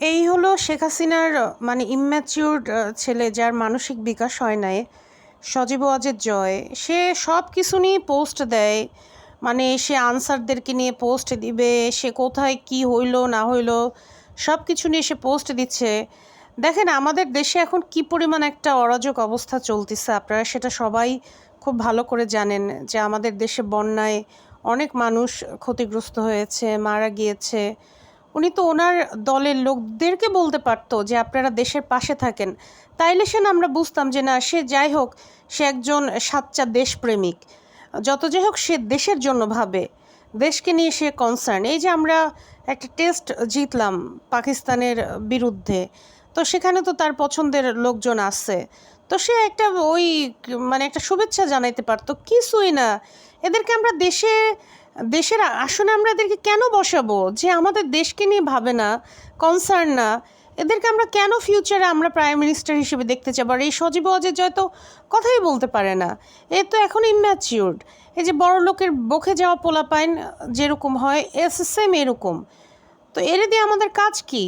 এই হলো শেখ হাসিনার মানে ইম্যাচিউরড ছেলে যার মানসিক বিকাশ হয় নাই। সজীব ওয়াজের জয়, সে সব কিছু নিয়ে পোস্ট দেয়। মানে সে আনসারদেরকে নিয়ে পোস্ট দিবে, সে কোথায় কি হইল, না হইল সব কিছু নিয়ে সে পোস্ট দিচ্ছে। দেখেন, আমাদের দেশে এখন কি পরিমাণ একটা অরাজক অবস্থা চলতেছে আপনারা সেটা সবাই খুব ভালো করে জানেন যে আমাদের দেশে বন্যায় অনেক মানুষ ক্ষতিগ্রস্ত হয়েছে, মারা গিয়েছে। উনি তো ওনার দলের লোকদেরকে বলতে পারতো যে আপনারা দেশের পাশে থাকেন। তাইলে সে আমরা বুঝতাম যে না, সে যাই হোক, সে একজন সাচ্চা দেশপ্রেমিক। যত যাই হোক, সে দেশের জন্য ভাবে। দেশকে নিয়ে সে কনসার্ন এই যে আমরা একটা টেস্ট জিতলাম পাকিস্তানের বিরুদ্ধে, তো সেখানে তো তার পছন্দের লোকজন আছে। তো সে একটা ওই মানে একটা শুভেচ্ছা জানাইতে পারতো। কিছুই না। এদেরকে আমরা দেশে দেশের আসনে আমরা এদেরকে কেন বসাবো? যে আমাদের দেশকে নিয়ে ভাবে না কনসার্ন না, এদেরকে আমরা কেন ফিউচারে আমরা প্রাইম মিনিস্টার হিসেবে দেখতে চাবো? আর এই সজীব অজয় জয় তো কথাই বলতে পারে না, এ তো এখন ইম্যাচিউর্ড এই যে বড় লোকের বকে যাওয়া পোলাপাইন যেরকম হয় এস সেম এরকম। তো এর দিয়ে আমাদের কাজ কি?